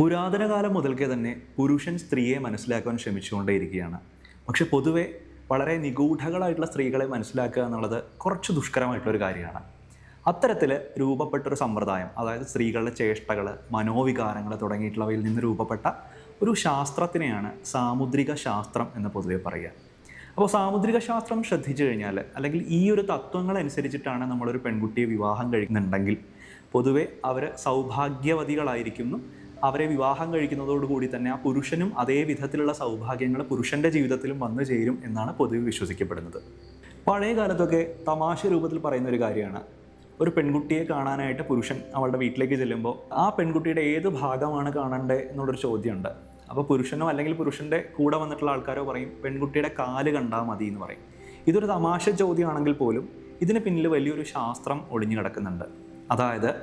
പുരാതന കാലം മുതൽക്കേ തന്നെ പുരുഷൻ സ്ത്രീയെ മനസ്സിലാക്കാൻ ശ്രമിച്ചുകൊണ്ടേയിരിക്കുകയാണ്. പക്ഷെ പൊതുവെ വളരെ നിഗൂഢകളായിട്ടുള്ള സ്ത്രീകളെ മനസ്സിലാക്കുക എന്നുള്ളത് കുറച്ച് ദുഷ്കരമായിട്ടുള്ളൊരു കാര്യമാണ്. അത്തരത്തിൽ രൂപപ്പെട്ട ഒരു സമ്പ്രദായം അതായത് സ്ത്രീകളുടെ ചേഷ്ടകൾ മനോവികാരങ്ങൾ തുടങ്ങിയിട്ടുള്ളവയിൽ നിന്ന് രൂപപ്പെട്ട ഒരു ശാസ്ത്രത്തിനെയാണ് സാമുദ്രിക ശാസ്ത്രം എന്ന് പൊതുവെ പറയുക. അപ്പോൾ സാമുദ്രിക ശാസ്ത്രം ശ്രദ്ധിച്ചു കഴിഞ്ഞാൽ അല്ലെങ്കിൽ ഈ ഒരു തത്വങ്ങൾ അനുസരിച്ചിട്ടാണ് നമ്മളൊരു പെൺകുട്ടിയെ വിവാഹം കഴിക്കുന്നുണ്ടെങ്കിൽ പൊതുവെ അവർ സൗഭാഗ്യവതികളായിരിക്കുന്നു. അവരെ വിവാഹം കഴിക്കുന്നതോടുകൂടി തന്നെ ആ പുരുഷനും അതേ വിധത്തിലുള്ള സൗഭാഗ്യങ്ങൾ പുരുഷന്റെ ജീവിതത്തിലും വന്നു ചേരും എന്നാണ് പൊതുവെ വിശ്വസിക്കപ്പെടുന്നത്. പഴയ കാലത്തൊക്കെ തമാശ രൂപത്തിൽ പറയുന്ന ഒരു കാര്യമാണ്. ഒരു പെൺകുട്ടിയെ കാണാനായിട്ട് പുരുഷൻ അവളുടെ വീട്ടിലേക്ക് ചെല്ലുമ്പോൾ ആ പെൺകുട്ടിയുടെ ഏത് ഭാഗമാണ് കാണേണ്ടത് എന്നുള്ളൊരു ചോദ്യമുണ്ട്. അപ്പോൾ പുരുഷനോ അല്ലെങ്കിൽ പുരുഷന്റെ കൂടെ വന്നിട്ടുള്ള ആൾക്കാരോ പറയും പെൺകുട്ടിയുടെ കാൽ കണ്ടാൽ മതി എന്ന് പറയും. ഇതൊരു തമാശ ചോദ്യമാണെങ്കിൽ പോലും ഇതിന് പിന്നിൽ വലിയൊരു ശാസ്ത്രം ഒളിഞ്ഞു കിടക്കുന്നുണ്ട്. അതായത്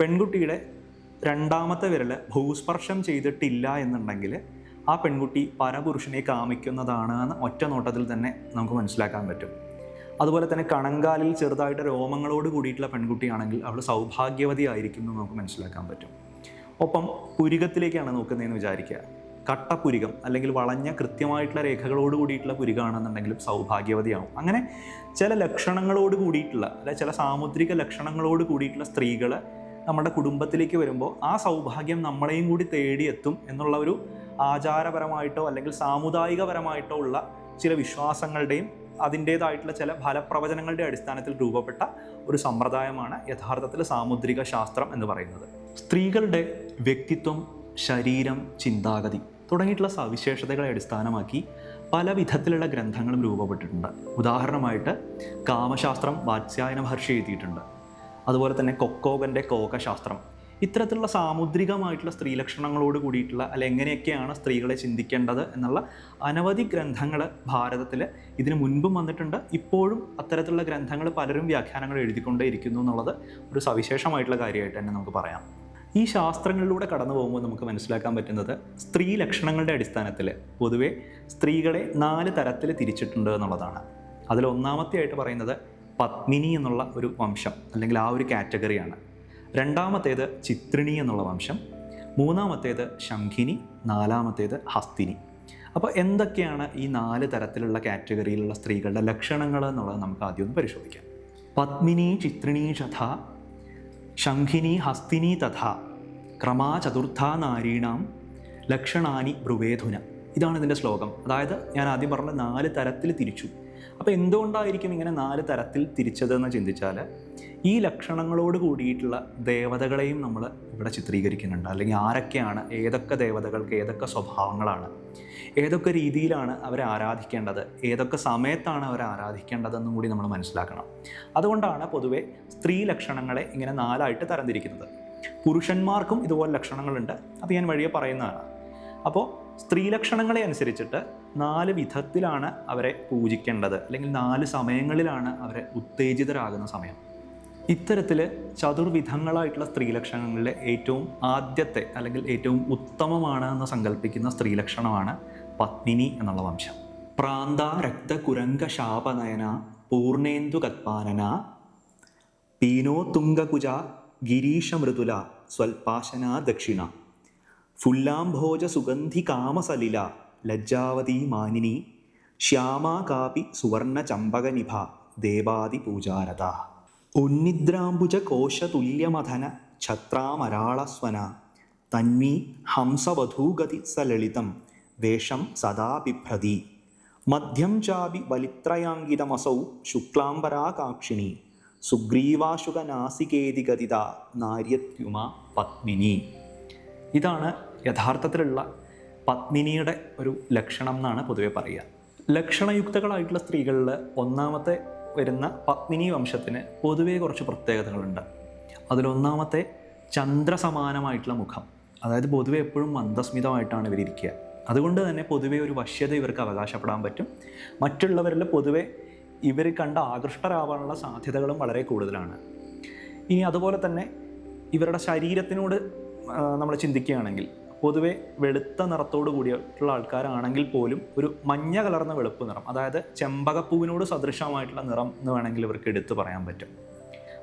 പെൺകുട്ടിയുടെ രണ്ടാമത്തെ വിരൽ ഭൂസ്പർശം ചെയ്തിട്ടില്ല എന്നുണ്ടെങ്കിൽ ആ പെൺകുട്ടി പരപുരുഷനെ കാമിക്കുന്നതാണ് എന്ന് ഒറ്റ നോട്ടത്തിൽ തന്നെ നമുക്ക് മനസ്സിലാക്കാൻ പറ്റും. അതുപോലെ തന്നെ കണങ്കാലിൽ ചെറുതായിട്ട് രോമങ്ങളോട് കൂടിയിട്ടുള്ള പെൺകുട്ടിയാണെങ്കിൽ അവൾ സൗഭാഗ്യവതി ആയിരിക്കും എന്ന് നമുക്ക് മനസ്സിലാക്കാൻ പറ്റും. ഒപ്പം പുരികത്തിലേക്കാണ് നോക്കുന്നതെന്ന് വിചാരിക്കുക. കട്ടപ്പുരികം അല്ലെങ്കിൽ വളഞ്ഞ കൃത്യമായിട്ടുള്ള രേഖകളോട് കൂടിയിട്ടുള്ള പുരികമാണെന്നുണ്ടെങ്കിലും സൗഭാഗ്യവതിയാവും. അങ്ങനെ ചില ലക്ഷണങ്ങളോട് കൂടിയിട്ടുള്ള അല്ലെ ചില സാമുദ്രിക ലക്ഷണങ്ങളോട് കൂടിയിട്ടുള്ള സ്ത്രീകൾ നമ്മുടെ കുടുംബത്തിലേക്ക് വരുമ്പോൾ ആ സൗഭാഗ്യം നമ്മളെയും കൂടി തേടിയെത്തും എന്നുള്ള ഒരു ആചാരപരമായിട്ടോ അല്ലെങ്കിൽ സാമുദായികപരമായിട്ടോ ഉള്ള ചില വിശ്വാസങ്ങളുടെയും അതിന്റേതായിട്ടുള്ള ചില ഫലപ്രവചനങ്ങളുടെ അടിസ്ഥാനത്തിൽ രൂപപ്പെട്ട ഒരു സമ്പ്രദായമാണ് യഥാർത്ഥത്തിൽ സാമുദ്രിക ശാസ്ത്രം എന്ന് പറയുന്നത്. സ്ത്രീകളുടെ വ്യക്തിത്വം ശരീരം ചിന്താഗതി തുടങ്ങിയിട്ടുള്ള സവിശേഷതകളെ അടിസ്ഥാനമാക്കി പല വിധത്തിലുള്ള ഗ്രന്ഥങ്ങളും രൂപപ്പെട്ടിട്ടുണ്ട്. ഉദാഹരണമായിട്ട് കാമശാസ്ത്രം വാത്സ്യായന മഹർഷി എഴുതിയിട്ടുണ്ട്. അതുപോലെ തന്നെ കൊക്കോകന്റെ കോകശാസ്ത്രം. ഇത്തരത്തിലുള്ള സാമുദ്രികമായിട്ടുള്ള സ്ത്രീലക്ഷണങ്ങളോട് കൂടിയിട്ടുള്ള അല്ലെങ്കിൽ എങ്ങനെയൊക്കെയാണ് സ്ത്രീകളെ ചിന്തിക്കേണ്ടത് എന്നുള്ള അനവധി ഗ്രന്ഥങ്ങൾ ഭാരതത്തിൽ ഇതിനു മുൻപും വന്നിട്ടുണ്ട്. ഇപ്പോഴും അത്തരത്തിലുള്ള ഗ്രന്ഥങ്ങൾ പലരും വ്യാഖ്യാനങ്ങൾ എഴുതിക്കൊണ്ടേ ഇരിക്കുന്നു എന്നുള്ളത് ഒരു സവിശേഷമായിട്ടുള്ള കാര്യമായിട്ട് തന്നെ നമുക്ക് പറയാം. ഈ ശാസ്ത്രങ്ങളിലൂടെ കടന്നു പോകുമ്പോൾ നമുക്ക് മനസ്സിലാക്കാൻ പറ്റുന്നത് സ്ത്രീ ലക്ഷണങ്ങളുടെ അടിസ്ഥാനത്തിൽ പൊതുവെ സ്ത്രീകളെ നാല് തരത്തിൽ തിരിച്ചിട്ടുണ്ട് എന്നുള്ളതാണ്. അതിൽ ഒന്നാമത്തെ ആയിട്ട് പറയുന്നത് പത്മിനി എന്നുള്ള ഒരു വംശം അല്ലെങ്കിൽ ആ ഒരു കാറ്റഗറിയാണ്. രണ്ടാമത്തേത് ചിത്രിണി എന്നുള്ള വംശം മൂന്നാമത്തേത് ശംഖിനി നാലാമത്തേത് ഹസ്തിനി. അപ്പോൾ എന്തൊക്കെയാണ് ഈ നാല് തരത്തിലുള്ള കാറ്റഗറിയിലുള്ള സ്ത്രീകളുടെ ലക്ഷണങ്ങൾ എന്നുള്ളത് നമുക്ക് ആദ്യം ഒന്ന് പരിശോധിക്കാം. പത്മിനി ചിത്രിണി ചഥ ശംഖിനി ഹസ്തിനി തഥ ക്രമാ ചതുർത്ഥ നാരീണാം ലക്ഷണാനി ബ്രുവേധുന. ഇതാണ് ഇതിന്റെ ശ്ലോകം. അതായത് ഞാൻ ആദ്യം പറഞ്ഞ നാല് തരത്തിൽ തിരിച്ചു. അപ്പോൾ എന്തുകൊണ്ടായിരിക്കും ഇങ്ങനെ നാല് തരത്തിൽ തിരിച്ചതെന്ന് ചിന്തിച്ചാൽ ഈ ലക്ഷണങ്ങളോട് കൂടിയിട്ടുള്ള ദേവതകളെയും നമ്മൾ ഇവിടെ ചിത്രീകരിക്കുന്നുണ്ട്. അല്ലെങ്കിൽ ആരൊക്കെയാണ് ഏതൊക്കെ ദേവതകൾക്ക് ഏതൊക്കെ സ്വഭാവങ്ങളാണ് ഏതൊക്കെ രീതിയിലാണ് അവരെ ആരാധിക്കേണ്ടത് ഏതൊക്കെ സമയത്താണ് അവരെ ആരാധിക്കേണ്ടതെന്നും കൂടി നമ്മൾ മനസ്സിലാക്കണം. അതുകൊണ്ടാണ് പൊതുവെ സ്ത്രീ ലക്ഷണങ്ങളെ ഇങ്ങനെ നാലായിട്ട് തരംതിരിക്കുന്നത്. പുരുഷന്മാർക്കും ഇതുപോലെ ലക്ഷണങ്ങളുണ്ട്. അത് ഞാൻ വഴിയെ പറയുന്നതാണ്. അപ്പോൾ സ്ത്രീ ലക്ഷണങ്ങളെ അനുസരിച്ചിട്ട് നാല് വിധത്തിലാണ് അവരെ പൂജിക്കേണ്ടത്. അല്ലെങ്കിൽ നാല് സമയങ്ങളിലാണ് അവരെ ഉത്തേജിതരാകുന്ന സമയം. ഇത്തരത്തിൽ ചതുർവിധങ്ങളായിട്ടുള്ള സ്ത്രീലക്ഷണങ്ങളിലെ ഏറ്റവും ആദ്യത്തെ അല്ലെങ്കിൽ ഏറ്റവും ഉത്തമമാണ് എന്ന് സങ്കല്പിക്കുന്ന സ്ത്രീലക്ഷണമാണ് പത്മിനി എന്നുള്ള വംശം. പ്രാന്ത രക്തകുരങ്ക ശാപനയന പൂർണേന്ദു കത്പാനന പീനോ തുംഗകുജ ഗിരീശമൃദുല സ്വൽപാശന ദക്ഷിണ. ഫുല്ലാംഭോജ സുഗന്ധി കാമസലില ലജ്ജാവതി മാനിനി ശ്യാമാ കാപി സുവർണ ചമ്പകനിഭ ദേവാദി പൂജാരത ഉന്നിദ്രാംബുജ കോശതുല്യമധന ഛത്രാമരാളസ്വന തന്മീ ഹംസവധൂഗതി സലളിതം വേഷം സദാ ബിഭ്രതി മധ്യം ചാപി വലിത്രയാങ്കിതമസൗ ശുക്ലാംബരാകാക്ഷിണി സുഗ്രീവാശുകനാസികേതിഗതിത നാര്യത്യുമ പത്മിനി ഇതാണ് യഥാർത്ഥത്തിലുള്ള പത്മിനിയുടെ ഒരു ലക്ഷണം എന്നാണ് പൊതുവെ പറയുക. ലക്ഷണയുക്തകളായിട്ടുള്ള സ്ത്രീകളിൽ ഒന്നാമത്തെ വരുന്ന പത്മിനി വംശത്തിന് പൊതുവേ കുറച്ച് പ്രത്യേകതകളുണ്ട്. അതിലൊന്നാമത്തെ ചന്ദ്രസമാനമായിട്ടുള്ള മുഖം. അതായത് പൊതുവെ എപ്പോഴും മന്ദസ്മിതമായിട്ടാണ് ഇവരിയ്ക്കുക അതുകൊണ്ട് തന്നെ പൊതുവെ ഒരു വശ്യത ഇവർക്ക് അവകാശപ്പെടാൻ പറ്റും. മറ്റുള്ളവരിൽ പൊതുവെ ഇവർ കണ്ട ആകൃഷ്ടരാവാനുള്ള സാധ്യതകളും വളരെ കൂടുതലാണ്. ഇനി അതുപോലെ തന്നെ ഇവരുടെ ശരീരത്തിനോട് നമ്മൾ ചിന്തിക്കുകയാണെങ്കിൽ പൊതുവെ വെളുത്ത നിറത്തോട് കൂടിയിട്ടുള്ള ആൾക്കാരാണെങ്കിൽ പോലും ഒരു മഞ്ഞ കലർന്ന വെളുപ്പ് നിറം അതായത് ചെമ്പകപ്പൂവിനോട് സദൃശമായിട്ടുള്ള നിറം എന്ന് വേണമെങ്കിൽ ഇവർക്ക് എടുത്തു പറയാൻ പറ്റും.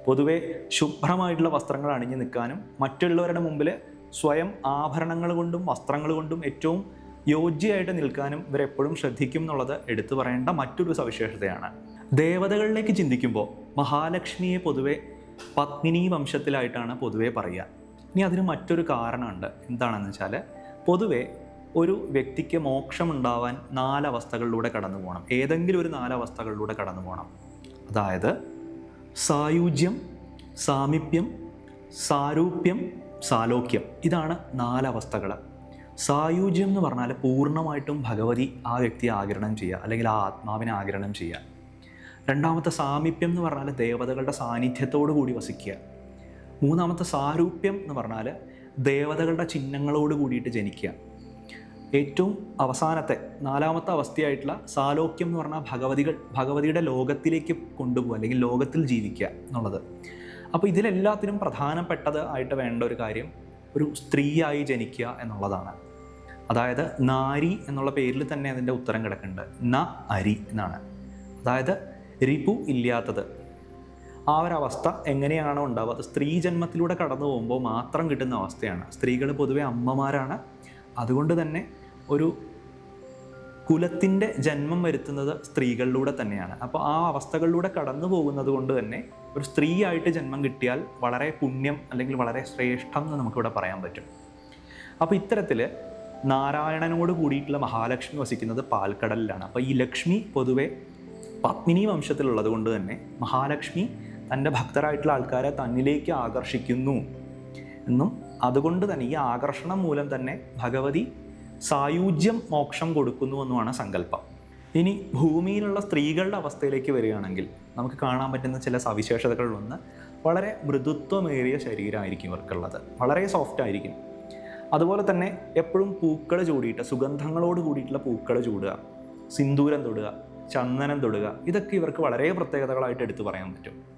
പൊതുവെ ശുഭ്രമായിട്ടുള്ള വസ്ത്രങ്ങൾ അണിഞ്ഞു നിൽക്കാനും മറ്റുള്ളവരുടെ മുമ്പിൽ സ്വയം ആഭരണങ്ങൾ കൊണ്ടും വസ്ത്രങ്ങൾ കൊണ്ടും ഏറ്റവും യോജ്യമായിട്ട് നിൽക്കാനും ഇവരെപ്പോഴും ശ്രദ്ധിക്കും എന്നുള്ളത് എടുത്തു പറയേണ്ട മറ്റൊരു സവിശേഷതയാണ്. ദേവതകളിലേക്ക് ചിന്തിക്കുമ്പോൾ മഹാലക്ഷ്മിയെ പൊതുവെ പത്മിനി വംശത്തിലായിട്ടാണ് പൊതുവെ പറയുക. ഇനി അതിന് മറ്റൊരു കാരണമുണ്ട്. എന്താണെന്ന് വെച്ചാൽ പൊതുവെ ഒരു വ്യക്തിക്ക് മോക്ഷമുണ്ടാവാൻ നാലവസ്ഥകളിലൂടെ കടന്നു പോകണം. ഏതെങ്കിലും ഒരു നാലവസ്ഥകളിലൂടെ കടന്നു പോകണം. അതായത് സായുജ്യം സാമീപ്യം സാരൂപ്യം സാലോക്യം. ഇതാണ് നാലവസ്ഥകൾ. സായുജ്യം എന്ന് പറഞ്ഞാൽ പൂർണമായിട്ടും ഭഗവതി ആ വ്യക്തിയെ ആകിരണം ചെയ്യുക അല്ലെങ്കിൽ ആ ആത്മാവിനെ ആകിരണം ചെയ്യുക. രണ്ടാമത്തെ സാമീപ്യം എന്ന് പറഞ്ഞാൽ ദേവതകളുടെ സാന്നിധ്യത്തോടു കൂടി വസിക്കുക. മൂന്നാമത്തെ സാരൂപ്യം എന്ന് പറഞ്ഞാൽ ദേവതകളുടെ ചിഹ്നങ്ങളോട് കൂടിയിട്ട് ജനിക്കുക. ഏറ്റവും അവസാനത്തെ നാലാമത്തെ അവസ്ഥയായിട്ടുള്ള സാലോക്യം എന്ന് പറഞ്ഞാൽ ഭഗവതികൾ ഭഗവതിയുടെ ലോകത്തിലേക്ക് കൊണ്ടുപോകുക അല്ലെങ്കിൽ ലോകത്തിൽ ജീവിക്കുക എന്നുള്ളത്. അപ്പോൾ ഇതിലെല്ലാത്തിനും പ്രധാനപ്പെട്ടത് ആയിട്ട് വേണ്ട ഒരു കാര്യം ഒരു സ്ത്രീയായി ജനിക്കുക എന്നുള്ളതാണ്. അതായത് നാരി എന്നുള്ള പേരിൽ തന്നെ അതിന്റെ ഉത്തരം കിടക്കുന്നുണ്ട്. ന അരി എന്നാണ്. അതായത് രിപു ഇല്ലാത്തത്. ആ ഒരവസ്ഥ എങ്ങനെയാണോ ഉണ്ടാവുക. സ്ത്രീ ജന്മത്തിലൂടെ കടന്നു പോകുമ്പോൾ മാത്രം കിട്ടുന്ന അവസ്ഥയാണ്. സ്ത്രീകൾ പൊതുവെ അമ്മമാരാണ്. അതുകൊണ്ട് തന്നെ ഒരു കുലത്തിന്റെ ജന്മം വരുത്തുന്നത് സ്ത്രീകളിലൂടെ തന്നെയാണ്. അപ്പോൾ ആ അവസ്ഥകളിലൂടെ കടന്നു പോകുന്നത് കൊണ്ട് തന്നെ ഒരു സ്ത്രീയായിട്ട് ജന്മം കിട്ടിയാൽ വളരെ പുണ്യം അല്ലെങ്കിൽ വളരെ ശ്രേഷ്ഠം എന്ന് നമുക്കിവിടെ പറയാൻ പറ്റും. അപ്പോൾ ഇത്തരത്തിൽ നാരായണനോട് കൂടിയിട്ടുള്ള മഹാലക്ഷ്മി വസിക്കുന്നത് പാൽക്കടലിലാണ്. അപ്പോൾ ഈ ലക്ഷ്മി പൊതുവെ പത്മിനി വംശത്തിലുള്ളത് കൊണ്ട് തന്നെ മഹാലക്ഷ്മി തന്റെ ഭക്തരായിട്ടുള്ള ആൾക്കാരെ തന്നിലേക്ക് ആകർഷിക്കുന്നു എന്നും അതുകൊണ്ട് തന്നെ ഈ ആകർഷണം മൂലം തന്നെ ഭഗവതി സായുജ്യം മോക്ഷം കൊടുക്കുന്നു എന്നുമാണ് സങ്കല്പം. ഇനി ഭൂമിയിലുള്ള സ്ത്രീകളുടെ അവസ്ഥയിലേക്ക് വരികയാണെങ്കിൽ നമുക്ക് കാണാൻ പറ്റുന്ന ചില സവിശേഷതകളിലൊന്ന് വളരെ മൃദുത്വമേറിയ ശരീരമായിരിക്കും ഇവർക്കുള്ളത്. വളരെ സോഫ്റ്റ് ആയിരിക്കും. അതുപോലെ തന്നെ എപ്പോഴും പൂക്കൾ ചൂടിയിട്ട് സുഗന്ധങ്ങളോട് കൂടിയിട്ടുള്ള പൂക്കൾ ചൂടുക സിന്ദൂരം തൊടുക ചന്ദനം തൊടുക ഇതൊക്കെ ഇവർക്ക് വളരെ പ്രത്യേകതകളായിട്ട് എടുത്തു പറയാൻ പറ്റും.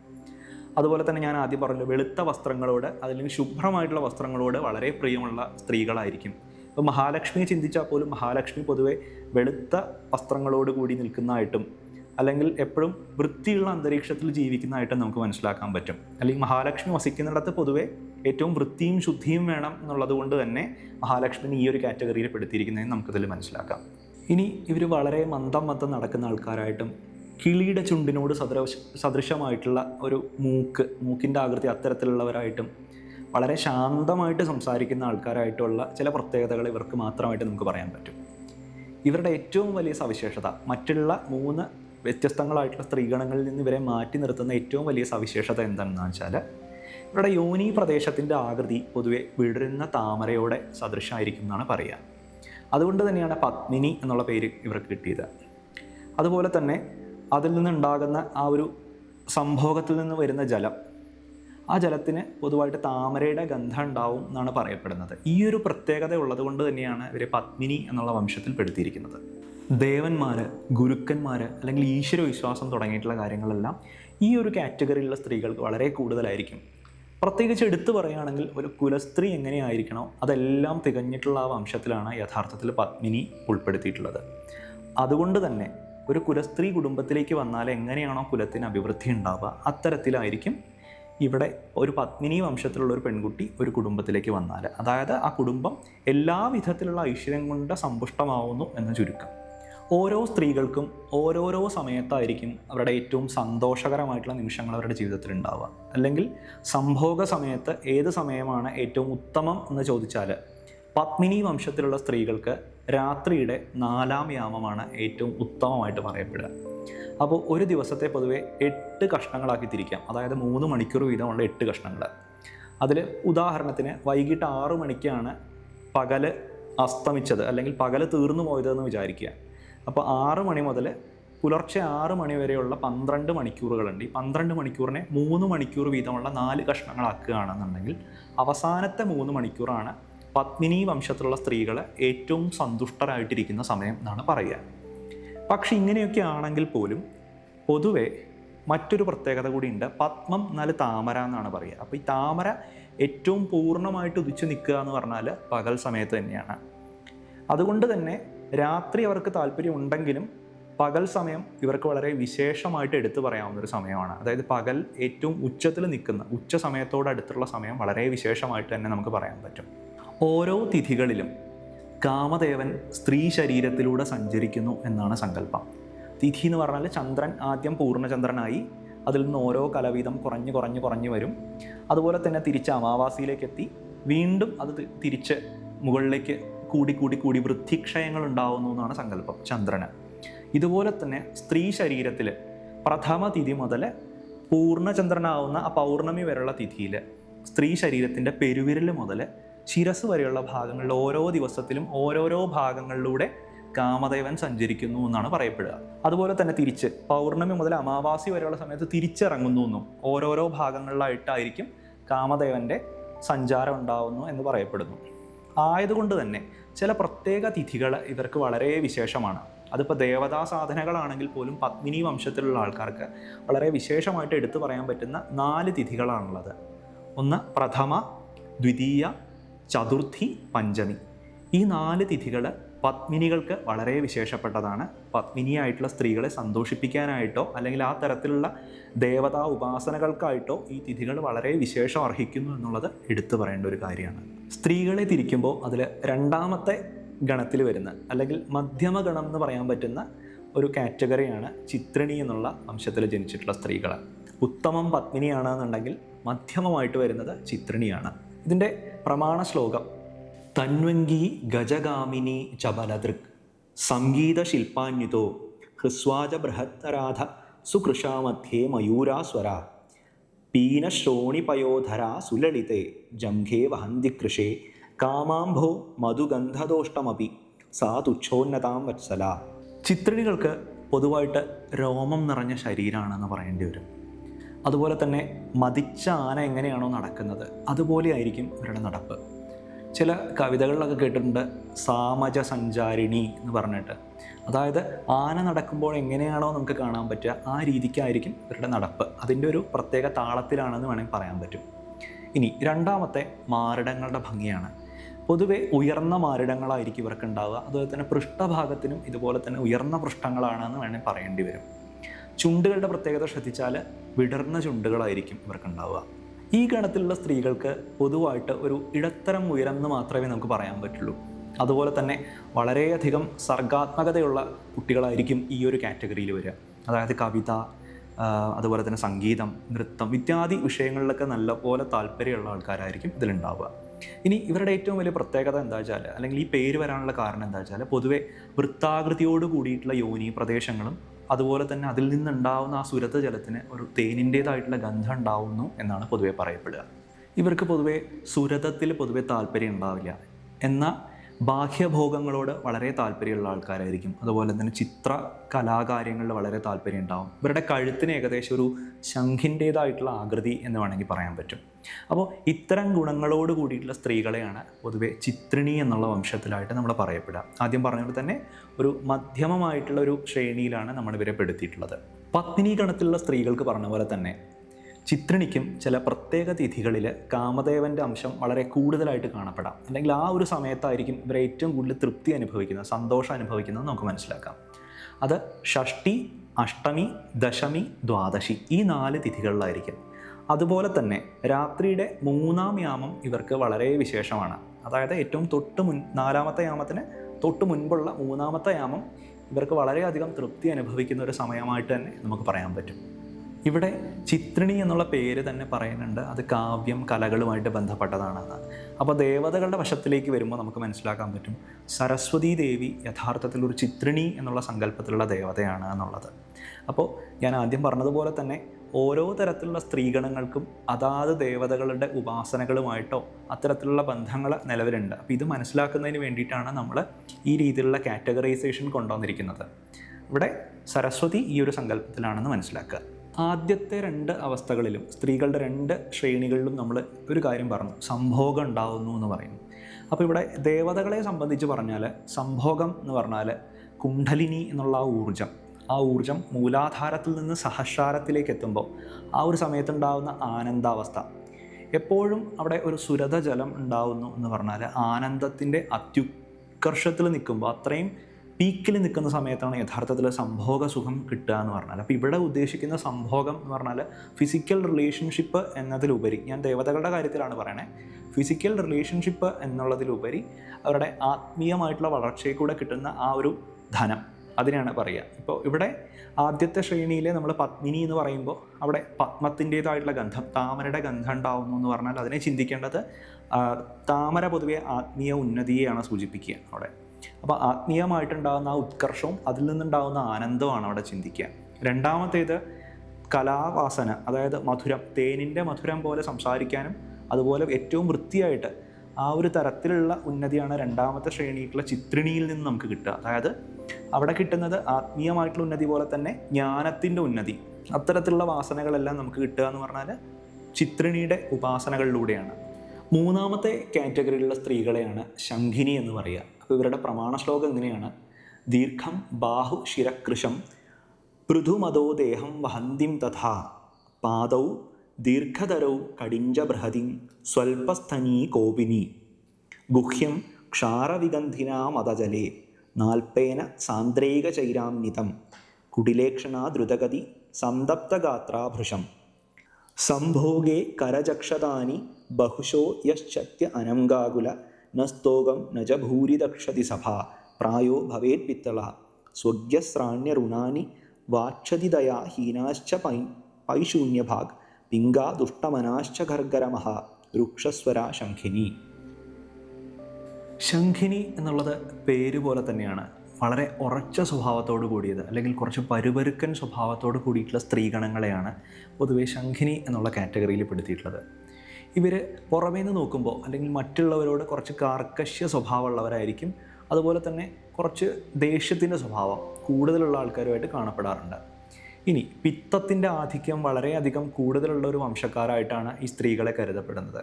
അതുപോലെ തന്നെ ഞാൻ ആദ്യം പറഞ്ഞു വെളുത്ത വസ്ത്രങ്ങളോട് അതല്ലെങ്കിൽ ശുഭ്രമായിട്ടുള്ള വസ്ത്രങ്ങളോട് വളരെ പ്രിയമുള്ള സ്ത്രീകളായിരിക്കും. ഇപ്പോൾ മഹാലക്ഷ്മിയെ ചിന്തിച്ചാൽ പോലും മഹാലക്ഷ്മി പൊതുവെ വെളുത്ത വസ്ത്രങ്ങളോട് കൂടി നിൽക്കുന്നതായിട്ടും അല്ലെങ്കിൽ എപ്പോഴും വൃത്തിയുള്ള അന്തരീക്ഷത്തിൽ ജീവിക്കുന്നതായിട്ടും നമുക്ക് മനസ്സിലാക്കാൻ പറ്റും. അല്ലെങ്കിൽ മഹാലക്ഷ്മി വസിക്കുന്നിടത്ത് പൊതുവെ ഏറ്റവും വൃത്തിയും ശുദ്ധിയും വേണം എന്നുള്ളത് കൊണ്ട് തന്നെ മഹാലക്ഷ്മിനെ ഈ ഒരു കാറ്റഗറിയിൽ പെടുത്തിയിരിക്കുന്നതെന്ന് നമുക്കിതിൽ മനസ്സിലാക്കാം. ഇനി ഇവർ വളരെ മന്ദം മന്ദം നടക്കുന്ന ആൾക്കാരായിട്ടും കിളിയുടെ ചുണ്ടിനോട് സദൃശ സദൃശമായിട്ടുള്ള ഒരു മൂക്ക് മൂക്കിന്റെ ആകൃതി അത്തരത്തിലുള്ളവരായിട്ടും വളരെ ശാന്തമായിട്ട് സംസാരിക്കുന്ന ആൾക്കാരായിട്ടുള്ള ചില പ്രത്യേകതകൾ ഇവർക്ക് മാത്രമായിട്ട് നമുക്ക് പറയാൻ പറ്റും. ഇവരുടെ ഏറ്റവും വലിയ സവിശേഷത മറ്റുള്ള മൂന്ന് വ്യത്യസ്തങ്ങളായിട്ടുള്ള സ്ത്രീഗണങ്ങളിൽ നിന്ന് ഇവരെ മാറ്റി നിർത്തുന്ന ഏറ്റവും വലിയ സവിശേഷത എന്താണെന്ന് വെച്ചാൽ ഇവരുടെ യോനി പ്രദേശത്തിന്റെ ആകൃതി പൊതുവെ വിടരുന്ന താമരയോടെ സദൃശമായിരിക്കും എന്നാണ് പറയുക. അതുകൊണ്ട് തന്നെയാണ് പത്മിനി എന്നുള്ള പേര് ഇവർക്ക് കിട്ടിയത്. അതുപോലെ തന്നെ അതിൽ നിന്നുണ്ടാകുന്ന ആ ഒരു സംഭോഗത്തിൽ നിന്ന് വരുന്ന ജലം ആ ജലത്തിന് പൊതുവായിട്ട് താമരയുടെ ഗന്ധം ഉണ്ടാവും എന്നാണ് പറയപ്പെടുന്നത്. ഈ ഒരു പ്രത്യേകത ഉള്ളത് കൊണ്ട് തന്നെയാണ് ഇവരെ പത്മിനി എന്നുള്ള വംശത്തിൽ പെടുത്തിയിരിക്കുന്നത്. ദേവന്മാർ ഗുരുക്കന്മാർ അല്ലെങ്കിൽ ഈശ്വര വിശ്വാസം തുടങ്ങിയിട്ടുള്ള കാര്യങ്ങളെല്ലാം ഈ ഒരു കാറ്റഗറിയിലുള്ള സ്ത്രീകൾക്ക് വളരെ കൂടുതലായിരിക്കും. പ്രത്യേകിച്ച് എടുത്തു പറയുകയാണെങ്കിൽ ഒരു കുലസ്ത്രീ എങ്ങനെയായിരിക്കണോ അതെല്ലാം തികഞ്ഞിട്ടുള്ള ആ വംശത്തിലാണ് യഥാർത്ഥത്തിൽ പത്മിനി ഉൾപ്പെടുത്തിയിട്ടുള്ളത്. അതുകൊണ്ട് തന്നെ ഒരു കുലസ്ത്രീ കുടുംബത്തിലേക്ക് വന്നാൽ എങ്ങനെയാണോ കുലത്തിന് അഭിവൃദ്ധി ഉണ്ടാവുക അത്തരത്തിലായിരിക്കും ഇവിടെ ഒരു പത്മിനി വംശത്തിലുള്ള ഒരു പെൺകുട്ടി ഒരു കുടുംബത്തിലേക്ക് വന്നാൽ. അതായത് ആ കുടുംബം എല്ലാ വിധത്തിലുള്ള ഐശ്വര്യം കൊണ്ട് സമ്പുഷ്ടമാവുന്നു എന്ന് ചുരുക്കം. ഓരോ സ്ത്രീകൾക്കും ഓരോരോ സമയത്തായിരിക്കും അവരുടെ ഏറ്റവും സന്തോഷകരമായിട്ടുള്ള നിമിഷങ്ങൾ അവരുടെ ജീവിതത്തിൽ ഉണ്ടാവുക. അല്ലെങ്കിൽ സംഭോഗ സമയത്ത് ഏത് സമയമാണ് ഏറ്റവും ഉത്തമം എന്ന് ചോദിച്ചാൽ പത്മിനി വംശത്തിലുള്ള സ്ത്രീകൾക്ക് രാത്രിയുടെ നാലാം യാമമാണ് ഏറ്റവും ഉത്തമമായിട്ട് പറയപ്പെടുക. അപ്പോൾ ഒരു ദിവസത്തെ പൊതുവെ എട്ട് കഷ്ണങ്ങളാക്കി തിരിക്കാം. അതായത് മൂന്ന് മണിക്കൂർ വീതമുള്ള എട്ട് കഷ്ണങ്ങൾ. അതിൽ ഉദാഹരണത്തിന് വൈകിട്ട് ആറു മണിക്കാണ് പകൽ അസ്തമിച്ചത് അല്ലെങ്കിൽ പകൽ തീർന്നു പോയതെന്ന് വിചാരിക്കുക. അപ്പോൾ ആറ് മണി മുതൽ പുലർച്ചെ ആറ് മണി വരെയുള്ള പന്ത്രണ്ട് മണിക്കൂറുകളുണ്ട്. ഈ പന്ത്രണ്ട് മണിക്കൂറിനെ മൂന്ന് മണിക്കൂർ വീതമുള്ള നാല് കഷ്ണങ്ങളാക്കുകയാണെന്നുണ്ടെങ്കിൽ അവസാനത്തെ മൂന്ന് മണിക്കൂറാണ് പത്മിനി വംശത്തിലുള്ള സ്ത്രീകളെ ഏറ്റവും സന്തുഷ്ടരായിട്ടിരിക്കുന്ന സമയം എന്നാണ് പറയുക. പക്ഷെ ഇങ്ങനെയൊക്കെ ആണെങ്കിൽ പോലും പൊതുവെ മറ്റൊരു പ്രത്യേകത കൂടിയുണ്ട്. പത്മം എന്നാൽ താമര എന്നാണ് പറയുക. അപ്പോൾ ഈ താമര ഏറ്റവും പൂർണമായിട്ട് ഉദിച്ചു നിൽക്കുക എന്ന് പറഞ്ഞാൽ പകൽ സമയത്ത് തന്നെയാണ്. അതുകൊണ്ട് തന്നെ രാത്രി അവർക്ക് താല്പര്യം ഉണ്ടെങ്കിലും പകൽ സമയം ഇവർക്ക് വളരെ വിശേഷമായിട്ട് എടുത്തു പറയാവുന്ന ഒരു സമയമാണ്. അതായത് പകൽ ഏറ്റവും ഉച്ചത്തിൽ നിൽക്കുന്ന ഉച്ച സമയത്തോട് അടുത്തുള്ള സമയം വളരെ വിശേഷമായിട്ട് തന്നെ നമുക്ക് പറയാൻ പറ്റും. ഓരോ തിഥികളിലും കാമദേവൻ സ്ത്രീ ശരീരത്തിലൂടെ സഞ്ചരിക്കുന്നു എന്നാണ് സങ്കല്പം. തിഥി എന്ന് പറഞ്ഞാൽ ചന്ദ്രൻ ആദ്യം പൂർണചന്ദ്രനായി അതിൽ നിന്ന് ഓരോ കലവീതം കുറഞ്ഞു കുറഞ്ഞു കുറഞ്ഞു വരും. അതുപോലെ തന്നെ തിരിച്ച് അമാവാസിയിലേക്ക് എത്തി വീണ്ടും അത് തിരിച്ച് മുകളിലേക്ക് കൂടി കൂടി കൂടി വൃദ്ധിക്ഷയങ്ങൾ ഉണ്ടാവുന്നു എന്നാണ് സങ്കല്പം ചന്ദ്രന്. ഇതുപോലെ തന്നെ സ്ത്രീ ശരീരത്തിൽ പ്രഥമ തിഥി മുതൽ പൂർണചന്ദ്രനാവുന്ന ആ പൗർണമി വരെയുള്ള തിഥിയിൽ സ്ത്രീ ശരീരത്തിന്റെ പെരുവിരൽ മുതൽ ശിരസ് വരെയുള്ള ഭാഗങ്ങളിൽ ഓരോ ദിവസത്തിലും ഓരോരോ ഭാഗങ്ങളിലൂടെ കാമദേവൻ സഞ്ചരിക്കുന്നു എന്നാണ് പറയപ്പെടുക. അതുപോലെ തന്നെ തിരിച്ച് പൗർണമി മുതൽ അമാവാസി വരെയുള്ള സമയത്ത് തിരിച്ചിറങ്ങുന്നു എന്നും ഓരോരോ ഭാഗങ്ങളിലായിട്ടായിരിക്കും കാമദേവന്റെ സഞ്ചാരം ഉണ്ടാവുന്നു എന്ന് പറയപ്പെടുന്നു. ആയതുകൊണ്ട് തന്നെ ചില പ്രത്യേക തിഥികൾ ഇവർക്ക് വളരെ വിശേഷമാണ്. അതിപ്പോൾ ദേവതാ സാധനകളാണെങ്കിൽ പോലും പത്മിനി വംശത്തിലുള്ള ആൾക്കാർക്ക് വളരെ വിശേഷമായിട്ട് എടുത്തു പറയാൻ പറ്റുന്ന നാല് തിഥികളാണുള്ളത്. ഒന്ന് പ്രഥമ ദ്വിതീയ ചതുർത്ഥി പഞ്ചമി. ഈ നാല് തിഥികൾ പത്മിനികൾക്ക് വളരെ വിശേഷപ്പെട്ടതാണ്. പത്മിനിയായിട്ടുള്ള സ്ത്രീകളെ സന്തോഷിപ്പിക്കാനായിട്ടോ അല്ലെങ്കിൽ ആ തരത്തിലുള്ള ദേവതാ ഉപാസനകൾക്കായിട്ടോ ഈ തിഥികൾ വളരെ വിശേഷം അർഹിക്കുന്നു എന്നുള്ളത് എടുത്തു പറയേണ്ട ഒരു കാര്യമാണ്. സ്ത്രീകളെ തിരിക്കുമ്പോൾ അതിൽ രണ്ടാമത്തെ ഗണത്തിൽ വരുന്ന അല്ലെങ്കിൽ മധ്യമ ഗണം എന്ന് പറയാൻ പറ്റുന്ന ഒരു കാറ്റഗറിയാണ് ചിത്രിണി എന്നുള്ള വംശത്തിൽ ജനിച്ചിട്ടുള്ള സ്ത്രീകൾ ഉത്തമം പത്മിനിയാണെന്നുണ്ടെങ്കിൽ മധ്യമമായിട്ട് വരുന്നത് ചിത്രിണിയാണ്. ഇതിന്റെ പ്രമാണ ശ്ലോകം. തന്വങ്കി ഗജഗാമിനി ചബലദൃക് സംഗീത ശില്പാന്യുതോ ഹ്രസ്വാജ ബൃഹത്തരാധ സുകൃഷാമധ്യേ മയൂരാസ്വര. പീനശ്രോണിപയോധരാ സുലളിതേ ജംഘേ വഹന്തി കൃഷേ. കാമാംഭോ മധുഗന്ധദോഷ്ടമപി സാ തുച്ഛോന്നതാം വത്സല. ചിത്രണികൾക്ക് പൊതുവായിട്ട് രോമം നിറഞ്ഞ ശരീരമാണെന്ന് പറയേണ്ടി വരും. അതുപോലെ തന്നെ മതിച്ച ആന എങ്ങനെയാണോ നടക്കുന്നത് അതുപോലെ ആയിരിക്കും ഇവരുടെ നടപ്പ്. ചില കവിതകളിലൊക്കെ കേട്ടിട്ടുണ്ട് സാമജ സഞ്ചാരിണി എന്ന് പറഞ്ഞിട്ട്. അതായത് ആന നടക്കുമ്പോൾ എങ്ങനെയാണോ നമുക്ക് കാണാൻ പറ്റുക ആ രീതിക്കായിരിക്കും ഇവരുടെ നടപ്പ്. അതിന്റെ ഒരു പ്രത്യേക താളത്തിലാണെന്ന് വേണമെങ്കിൽ പറയാൻ പറ്റും. ഇനി രണ്ടാമത്തെ മാരടങ്ങളുടെ ഭംഗിയാണ്. പൊതുവെ ഉയർന്ന മാരടങ്ങളായിരിക്കും ഇവർക്ക് ഉണ്ടാവുക. അതുപോലെ തന്നെ പൃഷ്ഠഭാഗത്തിനും ഇതുപോലെ തന്നെ ഉയർന്ന പൃഷ്ഠങ്ങളാണെന്ന് വേണമെങ്കിൽ പറയേണ്ടി വരും. ചുണ്ടുകളുടെ പ്രത്യേകത ശ്രദ്ധിച്ചാൽ വിടർന്ന ചുണ്ടുകളായിരിക്കും ഇവർക്ക് ഉണ്ടാവുക ഈ ഗണത്തിലുള്ള സ്ത്രീകൾക്ക് പൊതുവായിട്ട് ഒരു ഇടത്തരം ഉയരം എന്ന് മാത്രമേ നമുക്ക് പറയാൻ പറ്റുള്ളൂ. അതുപോലെ തന്നെ വളരെയധികം സർഗാത്മകതയുള്ള കുട്ടികളായിരിക്കും ഈ ഒരു കാറ്റഗറിയിൽ വരിക. അതായത് കവിത അതുപോലെ തന്നെ സംഗീതം നൃത്തം ഇത്യാദി വിഷയങ്ങളിലൊക്കെ നല്ലപോലെ താല്പര്യമുള്ള ആൾക്കാരായിരിക്കും ഇതിലുണ്ടാവുക. ഇനി ഇവരുടെ ഏറ്റവും വലിയ പ്രത്യേകത എന്താ വെച്ചാൽ അല്ലെങ്കിൽ ഈ പേര് വരാനുള്ള കാരണം എന്താ വെച്ചാൽ പൊതുവെ വൃത്താകൃതിയോട് കൂടിയിട്ടുള്ള യോനി പ്രദേശങ്ങളും അതുപോലെ തന്നെ അതിൽ നിന്നുണ്ടാവുന്ന ആ സുരത ജലത്തിന് ഒരു തേനിന്റേതായിട്ടുള്ള ഗന്ധം ഉണ്ടാവുന്നു എന്നാണ് പൊതുവെ പറയപ്പെടുക. ഇവർക്ക് പൊതുവെ സുരതത്തിൽ പൊതുവെ താല്പര്യം ഉണ്ടാവില്ല. എന്നാൽ ബാഹ്യഭോഗങ്ങളോട് വളരെ താല്പര്യമുള്ള ആൾക്കാരായിരിക്കും. അതുപോലെ തന്നെ ചിത്ര കലാകാര്യങ്ങളിൽ വളരെ താല്പര്യം ഉണ്ടാവും. ഇവരുടെ കഴുത്തിന് ഏകദേശം ഒരു ശംഖിന്റേതായിട്ടുള്ള ആകൃതി എന്ന് വേണമെങ്കിൽ പറയാൻ പറ്റും. അപ്പോൾ ഇത്തരം ഗുണങ്ങളോട് കൂടിയിട്ടുള്ള സ്ത്രീകളെയാണ് പൊതുവെ ചിത്രിണി എന്നുള്ള വംശത്തിലായിട്ട് നമ്മൾ പറയപ്പെടുക. ആദ്യം പറഞ്ഞപ്പോൾ തന്നെ ഒരു മധ്യമമായിട്ടുള്ള ഒരു ശ്രേണിയിലാണ് നമ്മൾ പെടുത്തിയിട്ടുള്ളത്. പത്നി ഗണത്തിലുള്ള സ്ത്രീകൾക്ക് പറഞ്ഞ പോലെ തന്നെ ചിത്രിണിക്കും ചില പ്രത്യേക തിഥികളിൽ കാമദേവന്റെ അംശം വളരെ കൂടുതലായിട്ട് കാണപ്പെടാം. അല്ലെങ്കിൽ ആ ഒരു സമയത്തായിരിക്കും ഇവർ ഏറ്റവും കൂടുതൽ തൃപ്തി അനുഭവിക്കുന്നത് സന്തോഷം അനുഭവിക്കുന്നത് നമുക്ക് മനസ്സിലാക്കാം. അത് ഷഷ്ടി അഷ്ടമി ദശമി ദ്വാദശി ഈ നാല് തിഥികളിലായിരിക്കും. അതുപോലെ തന്നെ രാത്രിയുടെ മൂന്നാം യാമം ഇവർക്ക് വളരെ വിശേഷമാണ്. അതായത് ഏറ്റവും തൊട്ട് മുൻ നാലാമത്തെ യാമത്തിന് തൊട്ട് മുൻപുള്ള മൂന്നാമത്തെ യാമം ഇവർക്ക് വളരെയധികം തൃപ്തി അനുഭവിക്കുന്ന ഒരു സമയമായിട്ട് തന്നെ നമുക്ക് പറയാൻ പറ്റും. ഇവിടെ ചിത്രിണി എന്നുള്ള പേര് തന്നെ പറയുന്നുണ്ട്. അത് കാവ്യം കലകളുമായിട്ട് ബന്ധപ്പെട്ടതാണെന്ന്. അപ്പോൾ ദേവതകളുടെ വശത്തിലേക്ക് വരുമ്പോൾ നമുക്ക് മനസ്സിലാക്കാൻ പറ്റും. സരസ്വതി ദേവി യഥാർത്ഥത്തിൽ ഒരു ചിത്രിണി എന്നുള്ള സങ്കല്പത്തിലുള്ള ദേവതയാണ് എന്നുള്ളത്. അപ്പോൾ ഞാൻ ആദ്യം പറഞ്ഞതുപോലെ തന്നെ ഓരോ തരത്തിലുള്ള സ്ത്രീഗണങ്ങൾക്കും അതാത് ദേവതകളുടെ ഉപാസനകളുമായിട്ടോ അത്തരത്തിലുള്ള ബന്ധങ്ങൾ നിലവിലുണ്ട്. അപ്പോൾ ഇത് മനസ്സിലാക്കുന്നതിന് വേണ്ടിയിട്ടാണ് നമ്മൾ ഈ രീതിയിലുള്ള കാറ്റഗറൈസേഷൻ കൊണ്ടുവന്നിരിക്കുന്നത്. ഇവിടെ സരസ്വതി ഈ ഒരു സങ്കല്പത്തിലാണെന്ന് മനസ്സിലാക്കുക. ആദ്യത്തെ രണ്ട് അവസ്ഥകളിലും സ്ത്രീകളുടെ രണ്ട് ശ്രേണികളിലും നമ്മൾ ഒരു കാര്യം പറഞ്ഞു. സംഭോഗം ഉണ്ടാകുന്നു എന്ന് പറയുന്നു. അപ്പോൾ ഇവിടെ ദേവതകളെ സംബന്ധിച്ച് പറഞ്ഞാൽ സംഭോഗം എന്ന് പറഞ്ഞാൽ കുണ്ഡലിനി എന്നുള്ള ആ ഊർജം ആ ഊർജം മൂലാധാരത്തിൽ നിന്ന് സഹസ്രാരത്തിലേക്ക് എത്തുമ്പോൾ ആ ഒരു സമയത്തുണ്ടാകുന്ന ആനന്ദാവസ്ഥ. എപ്പോഴും അവിടെ ഒരു സുരത ജലം ഉണ്ടാവുന്നു എന്ന് പറഞ്ഞാൽ ആനന്ദത്തിന്റെ അത്യുത്കർഷത്തിൽ നിൽക്കുമ്പോൾ അത്രയും പീക്കിൽ നിൽക്കുന്ന സമയത്താണ് യഥാർത്ഥത്തിൽ സംഭോഗ സുഖം കിട്ടുക എന്ന് പറഞ്ഞാൽ അപ്പോൾ ഇവിടെ ഉദ്ദേശിക്കുന്ന സംഭോഗം എന്ന് പറഞ്ഞാൽ ഫിസിക്കൽ റിലേഷൻഷിപ്പ് എന്നതിലുപരി ഞാൻ ദേവതകളുടെ കാര്യത്തിലാണ് പറയണേ. ഫിസിക്കൽ റിലേഷൻഷിപ്പ് എന്നുള്ളതിലുപരി അവരുടെ ആത്മീയമായിട്ടുള്ള വളർച്ചയിൽ കൂടെ കിട്ടുന്ന ആ ഒരു ധനം അതിനാണ് പറയുക. ഇപ്പോൾ ഇവിടെ ആദ്യത്തെ ശ്രേണിയിലെ നമ്മൾ പത്മിനി എന്ന് പറയുമ്പോൾ അവിടെ പത്മത്തിന്റേതായിട്ടുള്ള ഗന്ധം താമരയുടെ ഗന്ധം ഉണ്ടാവുന്നു എന്ന് പറഞ്ഞാൽ അതിനെ ചിന്തിക്കേണ്ടത് താമര പൊതുവെ ആത്മീയ ഉന്നതിയെയാണ് സൂചിപ്പിക്കുക അവിടെ. അപ്പോൾ ആത്മീയമായിട്ടുണ്ടാകുന്ന ആ ഉത്കർഷവും അതിൽ നിന്നുണ്ടാകുന്ന ആനന്ദമാണ് അവിടെ ചിന്തിക്കുക. രണ്ടാമത്തേത് കലാവാസന അതായത് മധുരം തേനിന്റെ മധുരം പോലെ സംസാരിക്കാനും അതുപോലെ ഏറ്റവും വൃത്തിയായിട്ട് ആ ഒരു തരത്തിലുള്ള ഉന്നതിയാണ് രണ്ടാമത്തെ ശ്രേണിയിട്ടുള്ള ചിത്രിണിയിൽ നിന്ന് നമുക്ക് കിട്ടുക. അതായത് അവിടെ കിട്ടുന്നത് ആത്മീയമായിട്ടുള്ള ഉന്നതി പോലെ തന്നെ ജ്ഞാനത്തിന്റെ ഉന്നതി. അത്തരത്തിലുള്ള വാസനകളെല്ലാം നമുക്ക് കിട്ടുക എന്ന് പറഞ്ഞാൽ ചിത്രിണിയുടെ ഉപാസനകളിലൂടെയാണ്. മൂന്നാമത്തെ കാറ്റഗറിയിലുള്ള സ്ത്രീകളെയാണ് ശംഖിനി എന്ന് പറയുക. ഇവരുടെ പ്രമാണ ശ്ലോകം ഇങ്ങനെയാണ് ദീർഘം ബാഹു ശിരകൃശം പൃഥുമതോ ദേഹം വഹന്തിം തഥാ പാദൗ ദീർഘതരൗ കടിഞ്ച ബൃഹതിം സ്വൽപസ്ഥനീ കോപിനി ഗുഹ്യം ക്ഷാരവിഗന്ധിനാ മതജലേ നാൽപ്പേന സാന്ദ്രൈകചൈരാന്വിതം കുടിലേക്ഷണാ ദ്രുതഗതി സന്തപ്തഗാത്രാഭൃശം സംഭോഗേ കരചക്ഷതാനി ബഹുശോ യശ്ചത്യ അനംഗാകുല ന സ്തോകം ന ച ഭൂരിദക്ഷതി സഭ. പ്രായോ ഭവേത് പിത്തള. സ്വഗ്യസ്രാണ്യരുണാനി വാക്ഷതിദയാ ഹീനാശ്ച പൈ പൈശൂന്യഭാഗ് പിംഗാ ദുഷ്ടമനാശ്ച ഖർഗരമഹ വൃക്ഷസ്വര ശംഖിനി. ശംഖിനി എന്നുള്ളത് പേര് പോലെ തന്നെയാണ്. വളരെ ഉറച്ച സ്വഭാവത്തോട് കൂടിയത്. അല്ലെങ്കിൽ കുറച്ച് പരുപരുക്കൻ സ്വഭാവത്തോട് കൂടിയിട്ടുള്ള സ്ത്രീഗണങ്ങളെയാണ് പൊതുവെ ശംഖിനി എന്നുള്ള കാറ്റഗറിയിൽ പെടുത്തിയിട്ടുള്ളത്. ഇവർ പുറമേ നിന്ന് നോക്കുമ്പോൾ അല്ലെങ്കിൽ മറ്റുള്ളവരോട് കുറച്ച് കാർക്കശ്യ സ്വഭാവമുള്ളവരായിരിക്കും. അതുപോലെ തന്നെ കുറച്ച് ദേഷ്യത്തിന്റെ സ്വഭാവം കൂടുതലുള്ള ആൾക്കാരുമായിട്ട് കാണപ്പെടാറുണ്ട്. ഇനി പിത്തത്തിന്റെ ആധിക്യം വളരെയധികം കൂടുതലുള്ള ഒരു വംശക്കാരായിട്ടാണ് ഈ സ്ത്രീകളെ കരുതപ്പെടുന്നത്.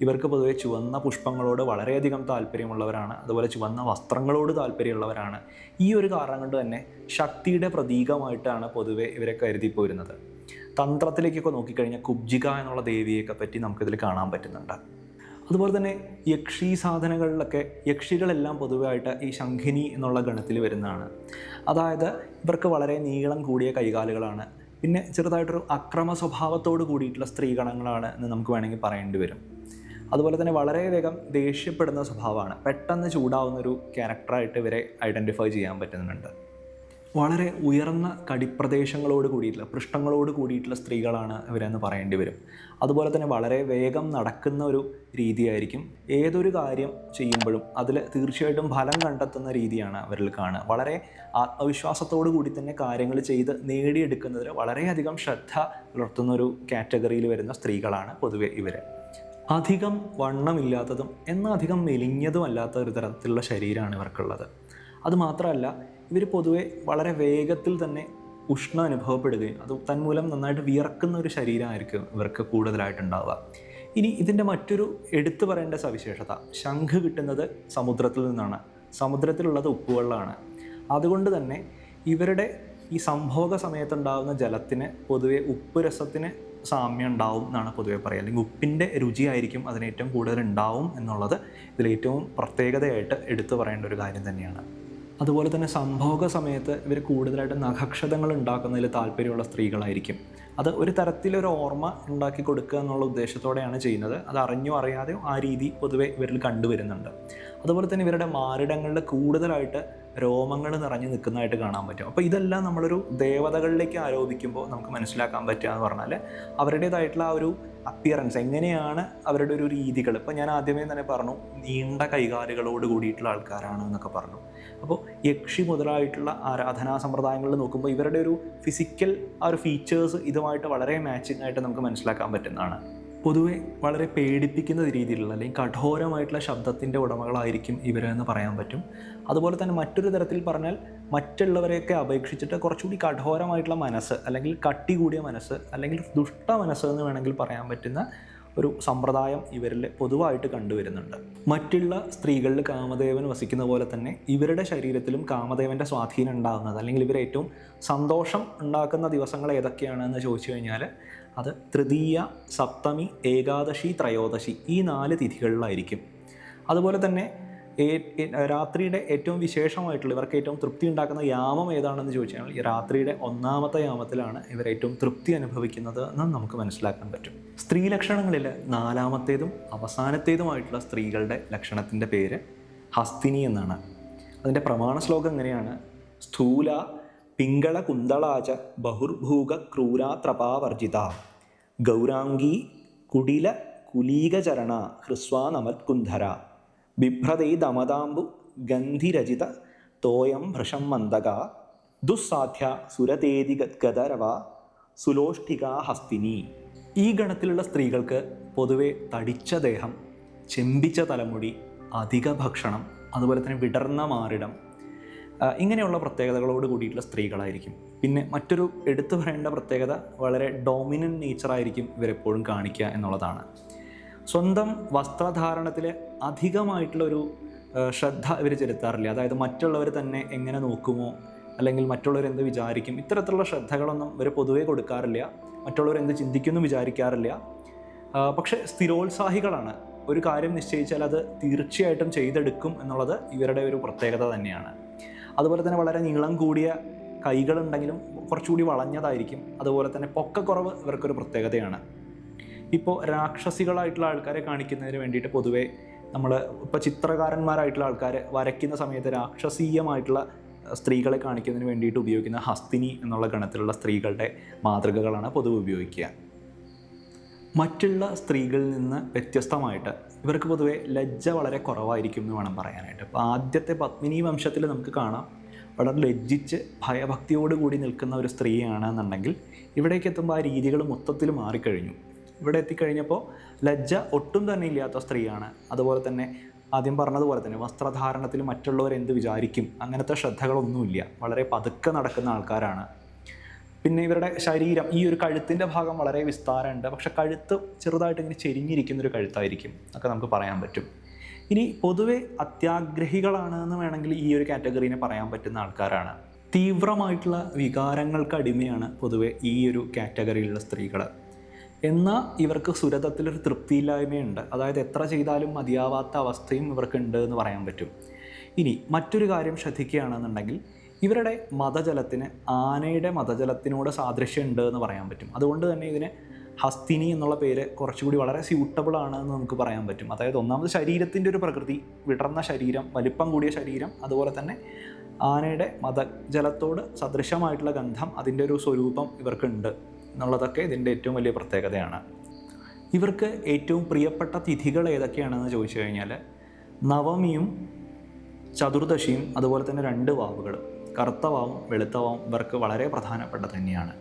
ഇവർക്ക് പൊതുവെ ചുവന്ന പുഷ്പങ്ങളോട് വളരെയധികം താല്പര്യമുള്ളവരാണ്. അതുപോലെ ചുവന്ന വസ്ത്രങ്ങളോട് താല്പര്യമുള്ളവരാണ്. ഈ ഒരു കാരണം കൊണ്ട് തന്നെ ശക്തിയുടെ പ്രതീകമായിട്ടാണ് പൊതുവെ ഇവരെ കരുതി പോരുന്നത് തന്ത്രത്തിലേക്കൊക്കെ നോക്കിക്കഴിഞ്ഞാൽ കുബ്ജിക എന്നുള്ള ദേവിയെയൊക്കെ പറ്റി നമുക്കിതിൽ കാണാൻ പറ്റുന്നുണ്ട്. അതുപോലെ തന്നെ യക്ഷി സാധനങ്ങളിലൊക്കെ യക്ഷികളെല്ലാം പൊതുവായിട്ട് ഈ ശംഖിനി എന്നുള്ള ഗണത്തിൽ വരുന്നതാണ്. അതായത് ഇവർക്ക് വളരെ നീളം കൂടിയ കൈകാലുകളാണ്. പിന്നെ ചെറുതായിട്ടൊരു അക്രമ സ്വഭാവത്തോട് കൂടിയിട്ടുള്ള സ്ത്രീഗണങ്ങളാണ് എന്ന് നമുക്ക് വേണമെങ്കിൽ പറയേണ്ടി വരും. അതുപോലെ തന്നെ വളരെ വേഗം ദേഷ്യപ്പെടുന്ന സ്വഭാവമാണ്. പെട്ടെന്ന് ചൂടാവുന്ന ഒരു ക്യാരക്ടറായിട്ട് ഇവരെ ഐഡന്റിഫൈ ചെയ്യാൻ പറ്റുന്നുണ്ട്. വളരെ ഉയർന്ന കടിപ്രദേശങ്ങളോട് കൂടിയിട്ടുള്ള പൃഷ്ഠങ്ങളോട് കൂടിയിട്ടുള്ള സ്ത്രീകളാണ് ഇവരെന്ന് പറയേണ്ടി വരും. അതുപോലെ തന്നെ വളരെ വേഗം നടക്കുന്ന ഒരു രീതിയായിരിക്കും. ഏതൊരു കാര്യം ചെയ്യുമ്പോഴും അതിൽ തീർച്ചയായിട്ടും ഫലം കണ്ടെത്തുന്ന രീതിയാണ് അവരിൽ കാണുക. വളരെ ആത്മവിശ്വാസത്തോടു കൂടി തന്നെ കാര്യങ്ങൾ ചെയ്ത് നേടിയെടുക്കുന്നതിൽ വളരെയധികം ശ്രദ്ധ പുലർത്തുന്ന ഒരു കാറ്റഗറിയിൽ വരുന്ന സ്ത്രീകളാണ് പൊതുവെ ഇവർ അധികം വണ്ണമില്ലാത്തതും എന്നാൽ അധികം മെലിഞ്ഞതും അല്ലാത്ത ഒരു തരത്തിലുള്ള ശരീരമാണ് ഇവർക്കുള്ളത്. അതുമാത്രമല്ല ഇവർ പൊതുവെ വളരെ വേഗത്തിൽ തന്നെ ഉഷ്ണം അനുഭവപ്പെടുകയും അത് തന്മൂലം നന്നായിട്ട് വിയർക്കുന്ന ഒരു ശരീരമായിരിക്കും ഇവർക്ക് കൂടുതലായിട്ടുണ്ടാവുക. ഇനി ഇതിന്റെ മറ്റൊരു എടുത്തു പറയേണ്ട സവിശേഷത ശംഖ് കിട്ടുന്നത് സമുദ്രത്തിൽ നിന്നാണ്. സമുദ്രത്തിലുള്ളത് ഉപ്പുവെള്ളമാണ്. അതുകൊണ്ട് തന്നെ ഇവരുടെ ഈ സംഭോഗ സമയത്തുണ്ടാകുന്ന ജലത്തിന് പൊതുവെ ഉപ്പ് രസത്തിന് സാമ്യം ഉണ്ടാവും എന്നാണ് പൊതുവെ പറയുക. അല്ലെങ്കിൽ ഉപ്പിന്റെ രുചിയായിരിക്കും അതിന് ഏറ്റവും കൂടുതൽ ഉണ്ടാവും എന്നുള്ളത് ഇതിൽ ഏറ്റവും പ്രത്യേകതയായിട്ട് എടുത്തു പറയേണ്ട ഒരു കാര്യം തന്നെയാണ്. അതുപോലെ തന്നെ സംഭോഗ സമയത്ത് ഇവർ കൂടുതലായിട്ട് നഖക്ഷതങ്ങൾ ഉണ്ടാക്കുന്നതിൽ താല്പര്യമുള്ള സ്ത്രീകളായിരിക്കും. അത് ഒരു തരത്തിലൊരു ഓർമ്മ ഉണ്ടാക്കി കൊടുക്കുക എന്നുള്ള ഉദ്ദേശത്തോടെയാണ് ചെയ്യുന്നത്. അത് അറിഞ്ഞോ അറിയാതെയോ ആ രീതി പൊതുവെ ഇവരിൽ കണ്ടുവരുന്നുണ്ട്. അതുപോലെ തന്നെ ഇവരുടെ മാറിടങ്ങളിൽ കൂടുതലായിട്ട് രോമങ്ങൾ നിറഞ്ഞു നിൽക്കുന്നതായിട്ട് കാണാൻ പറ്റും. അപ്പോൾ ഇതെല്ലാം നമ്മളൊരു ദേവതകളിലേക്ക് ആരോപിക്കുമ്പോൾ നമുക്ക് മനസ്സിലാക്കാൻ പറ്റുക എന്ന് പറഞ്ഞാൽ അവരുടേതായിട്ടുള്ള ആ ഒരു അപ്പിയറൻസ് എങ്ങനെയാണ് അവരുടെ ഒരു രീതികൾ. ഇപ്പോൾ ഞാൻ ആദ്യമേ തന്നെ പറഞ്ഞു നീണ്ട കൈകാലുകളോട് കൂടിയിട്ടുള്ള ആൾക്കാരാണ് എന്നൊക്കെ പറഞ്ഞു. അപ്പോൾ യക്ഷി മുതലായിട്ടുള്ള ആരാധനാ സമ്പ്രദായങ്ങളിൽ നോക്കുമ്പോൾ ഇവരുടെ ഒരു ഫിസിക്കൽ ആ ഒരു ഫീച്ചേഴ്സ് ഇതുമായിട്ട് വളരെ മാച്ചിങ് ആയിട്ട് നമുക്ക് മനസ്സിലാക്കാൻ പറ്റുന്നതാണ്. പൊതുവെ വളരെ പേടിപ്പിക്കുന്ന രീതിയിലുള്ള അല്ലെങ്കിൽ കഠോരമായിട്ടുള്ള ശബ്ദത്തിന്റെ ഉടമകളായിരിക്കും ഇവരെന്ന് പറയാൻ പറ്റും. അതുപോലെ തന്നെ മറ്റൊരു തരത്തിൽ പറഞ്ഞാൽ മറ്റുള്ളവരെയൊക്കെ അപേക്ഷിച്ചിട്ട് കുറച്ചുകൂടി കഠോരമായിട്ടുള്ള മനസ്സ് അല്ലെങ്കിൽ കട്ടി കൂടിയ മനസ്സ് അല്ലെങ്കിൽ ദുഷ്ട മനസ്സ് എന്ന് വേണമെങ്കിൽ പറയാൻ പറ്റുന്ന ഒരു സമ്പ്രദായം ഇവരിൽ പൊതുവായിട്ട് കണ്ടുവരുന്നുണ്ട്. മറ്റുള്ള സ്ത്രീകളിൽ കാമദേവൻ വസിക്കുന്ന പോലെ തന്നെ ഇവരുടെ ശരീരത്തിലും കാമദേവന്റെ സ്വാധീനം ഉണ്ടാകുന്നത് അല്ലെങ്കിൽ ഇവർ ഏറ്റവും സന്തോഷം ഉണ്ടാക്കുന്ന ദിവസങ്ങൾ ഏതൊക്കെയാണെന്ന് ചോദിച്ചു കഴിഞ്ഞാൽ അത് തൃതീയ സപ്തമി ഏകാദശി ത്രയോദശി ഈ നാല് തിഥികളിലായിരിക്കും. അതുപോലെ തന്നെ രാത്രിയുടെ ഏറ്റവും വിശേഷമായിട്ടുള്ള ഇവർക്ക് ഏറ്റവും തൃപ്തി ഉണ്ടാക്കുന്ന യാമം ഏതാണെന്ന് ചോദിച്ചാൽ ഈ രാത്രിയുടെ ഒന്നാമത്തെ യാമത്തിലാണ് ഇവർ ഏറ്റവും തൃപ്തി അനുഭവിക്കുന്നത് എന്ന് നമുക്ക് മനസ്സിലാക്കാൻ പറ്റും. സ്ത്രീ ലക്ഷണങ്ങളിൽ നാലാമത്തേതും അവസാനത്തേതുമായിട്ടുള്ള സ്ത്രീകളുടെ ലക്ഷണത്തിന്റെ പേര് ഹസ്തിനി എന്നാണ്. അതിന്റെ പ്രമാണ ശ്ലോകം എങ്ങനെയാണ്? സ്ഥൂല പിങ്കള കുന്തളാച ബഹുർഭൂക ക്രൂരാത്രപാവർജിത ഗൗരാംഗി കുടില കുലീകചരണ ഹ്രസ്വാ നമത്കുന്ധര ബിഭ്രതൈ ദമതാംബു ഗന്ധിരചിത തോയം ഭൃഷം മന്ദക ദുസ്സാധ്യ സുരതേതി ഗദരവ സുലോഷ്ഠിക ഹസ്തിനി. ഈ ഗണത്തിലുള്ള സ്ത്രീകൾക്ക് പൊതുവെ തടിച്ച ദേഹം ചെമ്പിച്ച തലമുടി അധിക ഭക്ഷണം അതുപോലെ തന്നെ വിടർന്ന മാറിടം ഇങ്ങനെയുള്ള പ്രത്യേകതകളോട് കൂടിയിട്ടുള്ള സ്ത്രീകളായിരിക്കും. പിന്നെ മറ്റൊരു എടുത്തു പറയേണ്ട പ്രത്യേകത വളരെ ഡോമിനന്റ് നേച്ചറായിരിക്കും ഇവരെപ്പോഴും കാണിക്കുക എന്നുള്ളതാണ്. സ്വന്തം വസ്ത്രധാരണത്തിൽ അധികമായിട്ടുള്ള ഒരു ശ്രദ്ധ ഇവർ ചെലുത്താറില്ല? അതായത് മറ്റുള്ളവർ തന്നെ എങ്ങനെ നോക്കുമോ അല്ലെങ്കിൽ മറ്റുള്ളവർ എന്ത് വിചാരിക്കും ഇത്തരത്തിലുള്ള ശ്രദ്ധകളൊന്നും ഇവർ പൊതുവേ കൊടുക്കാറില്ല. മറ്റുള്ളവർ എന്ത് ചിന്തിക്കുന്നു വിചാരിക്കാറില്ല. പക്ഷേ സ്ഥിരോത്സാഹികളാണ്. ഒരു കാര്യം നിശ്ചയിച്ചാൽ അത് തീർച്ചയായിട്ടും ചെയ്തെടുക്കും എന്നുള്ളത് ഇവരുടെ ഒരു പ്രത്യേകത തന്നെയാണ്. അതുപോലെ തന്നെ വളരെ നീളം കൂടിയ കൈകളുണ്ടെങ്കിലും കുറച്ചുകൂടി വളഞ്ഞതായിരിക്കും. അതുപോലെ തന്നെ പൊക്കക്കുറവ് ഇവർക്കൊരു പ്രത്യേകതയാണ്. ഇപ്പോൾ രാക്ഷസികളായിട്ടുള്ള ആൾക്കാരെ കാണിക്കുന്നതിന് വേണ്ടിയിട്ട് പൊതുവേ നമ്മൾ ഇപ്പോൾ ചിത്രകാരന്മാരായിട്ടുള്ള ആൾക്കാർ വരയ്ക്കുന്ന സമയത്ത് രാക്ഷസീയമായിട്ടുള്ള സ്ത്രീകളെ കാണിക്കുന്നതിന് വേണ്ടിയിട്ട് ഉപയോഗിക്കുന്ന ഹസ്തിനി എന്നുള്ള ഗണത്തിലുള്ള സ്ത്രീകളുടെ മാതൃകകളാണ് പൊതുവെ ഉപയോഗിക്കുക. മറ്റുള്ള സ്ത്രീകളിൽ നിന്ന് വ്യത്യസ്തമായിട്ട് ഇവർക്ക് പൊതുവെ ലജ്ജ വളരെ കുറവായിരിക്കും എന്ന് വേണം പറയാനായിട്ട്. അപ്പോൾ ആദ്യത്തെ പത്മിനി വംശത്തിൽ നമുക്ക് കാണാം. വളരെ ലജ്ജിച്ച് ഭയഭക്തിയോടുകൂടി നിൽക്കുന്ന ഒരു സ്ത്രീയാണെന്നുണ്ടെങ്കിൽ ഇവിടേക്ക് എത്തുമ്പോൾ ആ രീതികൾ മൊത്തത്തിൽ മാറിക്കഴിഞ്ഞു. ഇവിടെ എത്തിക്കഴിഞ്ഞപ്പോൾ ലജ്ജ ഒട്ടും തന്നെ ഇല്ലാത്ത സ്ത്രീയാണ്. അതുപോലെ തന്നെ ആദ്യം പറഞ്ഞതുപോലെ തന്നെ വസ്ത്രധാരണത്തിൽ മറ്റുള്ളവർ എന്ത് വിചാരിക്കും? അങ്ങനത്തെ ശ്രദ്ധകളൊന്നുമില്ല. വളരെ പതുക്കെ നടക്കുന്ന ആൾക്കാരാണ്. പിന്നെ ഇവരുടെ ശരീരം ഈ ഒരു കഴുത്തിന്റെ ഭാഗം വളരെ വിസ്താരമുണ്ട്. പക്ഷെ കഴുത്ത് ചെറുതായിട്ട് ഇങ്ങനെ ചെരിഞ്ഞിരിക്കുന്ന ഒരു കഴുത്തായിരിക്കും. ഒക്കെ നമുക്ക് പറയാൻ പറ്റും. ഇനി പൊതുവെ അത്യാഗ്രഹികളാണ് എന്ന് വേണമെങ്കിൽ ഈ ഒരു കാറ്റഗറീനെ പറയാൻ പറ്റുന്ന ആൾക്കാരാണ്. തീവ്രമായിട്ടുള്ള വികാരങ്ങൾക്ക് അടിമയാണ് പൊതുവെ ഈ ഒരു കാറ്റഗറിയിലുള്ള സ്ത്രീകൾ എന്നാൽ ഇവർക്ക് സുരതത്തിലൊരു തൃപ്തിയില്ലായ്മയുണ്ട്. അതായത് എത്ര ചെയ്താലും മതിയാവാത്ത അവസ്ഥയും ഇവർക്കുണ്ട് എന്ന് പറയാൻ പറ്റും. ഇനി മറ്റൊരു കാര്യം ശ്രദ്ധിക്കുകയാണെന്നുണ്ടെങ്കിൽ ഇവരുടെ മതജലത്തിന് ആനയുടെ മതജലത്തിനോട് സാദൃശ്യമുണ്ട് എന്ന് പറയാൻ പറ്റും. അതുകൊണ്ട് തന്നെ ഇതിന് ഹസ്തിനി എന്നുള്ള പേര് കുറച്ചുകൂടി വളരെ സ്യൂട്ടബിൾ ആണ് എന്ന് നമുക്ക് പറയാൻ പറ്റും. അതായത് ഒന്നാമത് ശരീരത്തിന്റെ ഒരു പ്രകൃതി വിടർന്ന ശരീരം വലിപ്പം കൂടിയ ശരീരം അതുപോലെ തന്നെ ആനയുടെ മതജലത്തോട് സദൃശമായിട്ടുള്ള ഗന്ധം അതിന്റെ ഒരു സ്വരൂപം ഇവർക്കുണ്ട്. എന്നുള്ളതൊക്കെ ഇതിന്റെ ഏറ്റവും വലിയ പ്രത്യേകതയാണ്. ഇവർക്ക് ഏറ്റവും പ്രിയപ്പെട്ട തിഥികൾ ഏതൊക്കെയാണെന്ന് ചോദിച്ചു കഴിഞ്ഞാൽ നവമിയും ചതുർദശിയും അതുപോലെ തന്നെ രണ്ട് വാവുകൾ കറുത്തവാവും വെളുത്തവാവും ഇവർക്ക് വളരെ പ്രധാനപ്പെട്ട തന്നെയാണ്.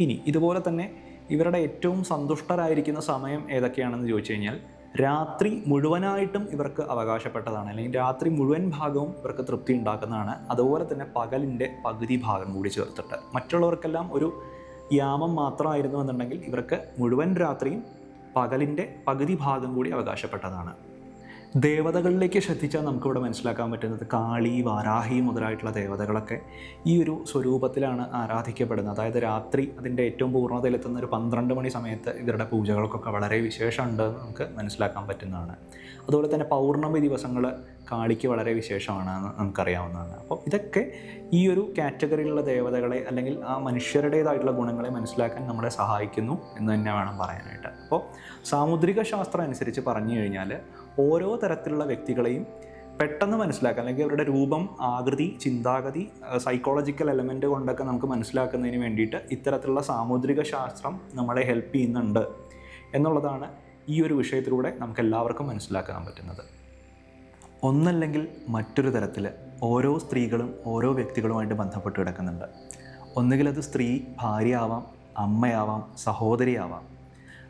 ഇനി ഇതുപോലെ തന്നെ ഇവരുടെ ഏറ്റവും സന്തുഷ്ടരായിരിക്കുന്ന സമയം ഏതൊക്കെയാണെന്ന് ചോദിച്ചു കഴിഞ്ഞാൽ രാത്രി മുഴുവനായിട്ടും ഇവർക്ക് അവകാശപ്പെട്ടതാണ് അല്ലെങ്കിൽ രാത്രി മുഴുവൻ ഭാഗവും ഇവർക്ക് തൃപ്തി ഉണ്ടാക്കുന്നതാണ്. അതുപോലെ തന്നെ പകലിന്റെ പകുതി ഭാഗം കൂടി ചേർത്തിട്ട്. മറ്റുള്ളവർക്കെല്ലാം ഒരു യാമം മാത്രമായിരുന്നു എന്നുണ്ടെങ്കിൽ ഇവർക്ക് മുഴുവൻ രാത്രിയും പകലിന്റെ പകുതി ഭാഗം കൂടി അവകാശപ്പെട്ടതാണ്. ദേവതകളിലേക്ക് ശ്രദ്ധിച്ചാൽ നമുക്കിവിടെ മനസ്സിലാക്കാൻ പറ്റുന്നത് കാളി വാരാഹി മുതലായിട്ടുള്ള ദേവതകളൊക്കെ ഈ ഒരു സ്വരൂപത്തിലാണ് ആരാധിക്കപ്പെടുന്നത്. അതായത് രാത്രി അതിന്റെ ഏറ്റവും പൂർണതയിലെത്തുന്ന ഒരു പന്ത്രണ്ട് മണി സമയത്ത് ഇവരുടെ പൂജകൾക്കൊക്കെ വളരെ വിശേഷമുണ്ട് എന്ന് നമുക്ക് മനസ്സിലാക്കാൻ പറ്റുന്നതാണ്. അതുപോലെ തന്നെ പൗർണമി ദിവസങ്ങൾ കാളിക്ക് വളരെ വിശേഷമാണ് നമുക്കറിയാവുന്നതാണ്. അപ്പോൾ ഇതൊക്കെ ഈ ഒരു കാറ്റഗറിയിലുള്ള ദേവതകളെ അല്ലെങ്കിൽ ആ മനുഷ്യരുടേതായിട്ടുള്ള ഗുണങ്ങളെ മനസ്സിലാക്കാൻ നമ്മളെ സഹായിക്കുന്നു എന്ന് തന്നെ വേണം പറയാനായിട്ട്. അപ്പോൾ സാമുദ്രിക ശാസ്ത്രം അനുസരിച്ച് പറഞ്ഞു കഴിഞ്ഞാൽ ഓരോ തരത്തിലുള്ള വ്യക്തികളെയും പെട്ടെന്ന് മനസ്സിലാക്കാൻ അല്ലെങ്കിൽ അവരുടെ രൂപം ആകൃതി ചിന്താഗതി സൈക്കോളജിക്കൽ എലമെന്റ് കൊണ്ടൊക്കെ നമുക്ക് മനസ്സിലാക്കുന്നതിന് വേണ്ടിയിട്ട് ഇത്തരത്തിലുള്ള സാമുദ്രിക ശാസ്ത്രം നമ്മളെ ഹെൽപ്പ് ചെയ്യുന്നുണ്ട് എന്നുള്ളതാണ് ഈ ഒരു വിഷയത്തിലൂടെ നമുക്ക് എല്ലാവർക്കും മനസ്സിലാക്കാൻ പറ്റുന്നത്. ഒന്നല്ലെങ്കിൽ മറ്റൊരു തരത്തിൽ ഓരോ സ്ത്രീകളും ഓരോ വ്യക്തികളുമായിട്ട് ബന്ധപ്പെട്ട് കിടക്കുന്നുണ്ട്. ഒന്നുകിൽ അത് സ്ത്രീ ഭാര്യയാവാം അമ്മയാവാം സഹോദരിയാവാം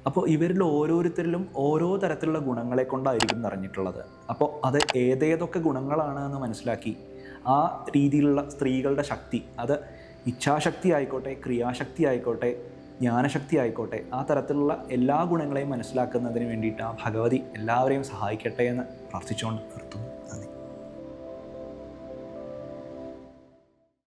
അപ്പോൾ ഇവരിൽ ഓരോരുത്തരിലും ഓരോ തരത്തിലുള്ള ഗുണങ്ങളെ കൊണ്ടായിരിക്കും നിറഞ്ഞിട്ടുള്ളത്. അപ്പോൾ അത് ഏതേതൊക്കെ ഗുണങ്ങളാണ് എന്ന് മനസ്സിലാക്കി ആ രീതിയിലുള്ള സ്ത്രീകളുടെ ശക്തി അത് ഇച്ഛാശക്തി ആയിക്കോട്ടെ ക്രിയാശക്തി ആയിക്കോട്ടെ ജ്ഞാനശക്തി ആയിക്കോട്ടെ ആ തരത്തിലുള്ള എല്ലാ ഗുണങ്ങളെയും മനസ്സിലാക്കുന്നതിന് വേണ്ടിയിട്ട് ആ ഭഗവതി എല്ലാവരെയും സഹായിക്കട്ടെ എന്ന് പ്രാർത്ഥിച്ചുകൊണ്ട് നിർത്തുന്നു.